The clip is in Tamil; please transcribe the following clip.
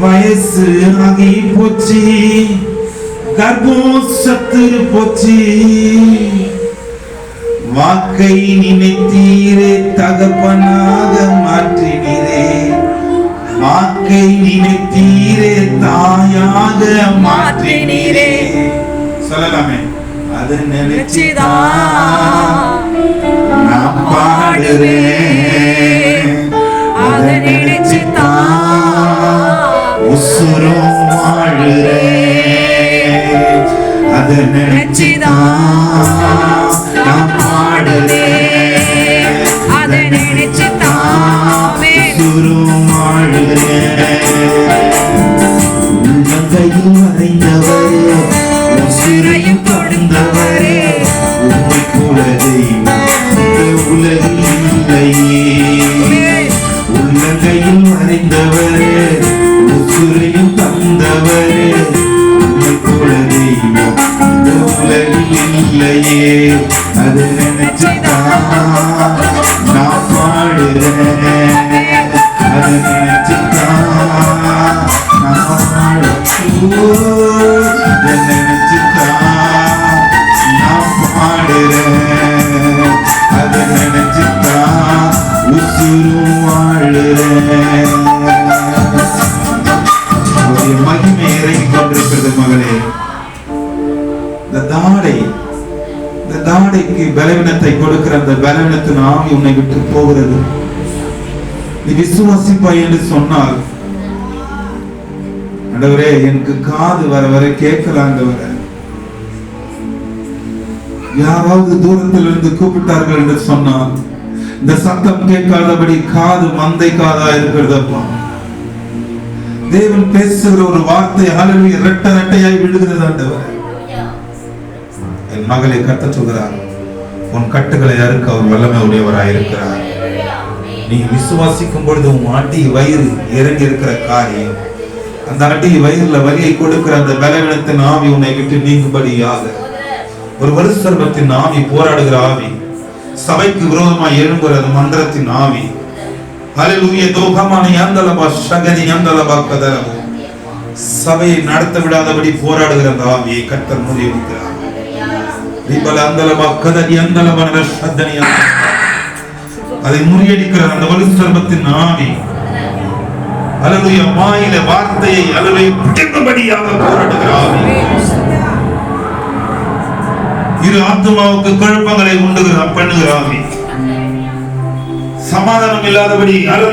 வயசு ஆகி போச்சு கர்ப்பம் சத்து போச்சு வாக்கை நினைத்தீரே தகப்பனாக மாற்றினீரே. வாக்கை நினைத்தீரே தாயாக மாற்றினீரே. சொல்லலாமே. அது நினைச்சுதான் நான் பாடுறேன். நினைச்சுதான் உசுரும் வாழுறேன் அதை நினைச்சுதான் நான் பாடுறேன் அதை நினைச்சு தாமே உசுரும் வாழுறேன் உள்ளங்கையில் வரைந்தவரே உசிரையும் தொடர்ந்தவரே உண்மை கூட உலகில் இல்லையே. உள்ளங்கையில் வரைந்தவரே இல்லையே அது நினைச்சுதான் நான் பாடுறேன் அது நினைச்சுதான் நான் பாடு நினைச்சுதான் நான் பாடுறேன் அதை நினைச்சுதான் உசுரும் வாழுறேன். மகிமை இறங்கிக் கொண்டிருக்கிறது மகளே. இந்த தாடை இந்த தாடைக்கு பலவீனத்தை கொடுக்கிற அந்த பலவீனத்தின் ஆவி உன்னை விட்டு போகிறது. நீ விசுவாசிப்பாய் என்று சொன்னால் ஆண்டவரே எனக்கு காது வர வர கேட்கலாண்டவர யாராவது தூரத்தில் இருந்து கூப்பிட்டார்கள் என்று சொன்னால் இந்த சத்தம் கேட்காதபடி காது மந்தை காதா இருக்கிறதப்பா. தேவன் பேசுகிற ஒரு வார்த்தை அழகு ரெட்ட ரெட்டையாய் விழுகிறது ஆண்டவர். என் மகளை கத்த சொல்கிறார் உன் கட்டுகளை அறுக்க அவர் வல்லமை உடையவராய் இருக்கிறார். நீ விசுவாசிக்கும் பொழுது உன் அடி வயிறு இறங்கி இருக்கிற காரியம். அந்த அடி வயிறுல வலியை கொடுக்கிற அந்த பலவீனத்தின் ஆவி உன்னை விட்டு நீங்கும்படியாக. ஒரு வருஷத்தின் ஆவி போராடுகிற ஆவி. சபைக்கு விரோதமாக எழும்புகிற அந்த மந்திரத்தின் ஆவி. ஹalleluya தோகமான யந்தலபா சகதி யந்தலபா கதலபு சபையை நடத்த விடாதபடி போராடுகிற அந்த ஆவியை கத்தர் முறியடிக்கிறார். ரிபல அந்தலபா கததி யந்தலபன ஷத்தனி அதை முறியடிக்கிற அந்த வலு வலுசர்பத்தின் ஆவி. அலலுய வாயில வார்த்தையை அலுவை பிடிக்கும்படியாக போராடுகிற ஆவி. இரு ஆத்மாவுக்கு குழப்பங்களை உண்டுகிற பண்ணுகிற ஆவி. சமாதானம் இல்லாதபடி அலுவலி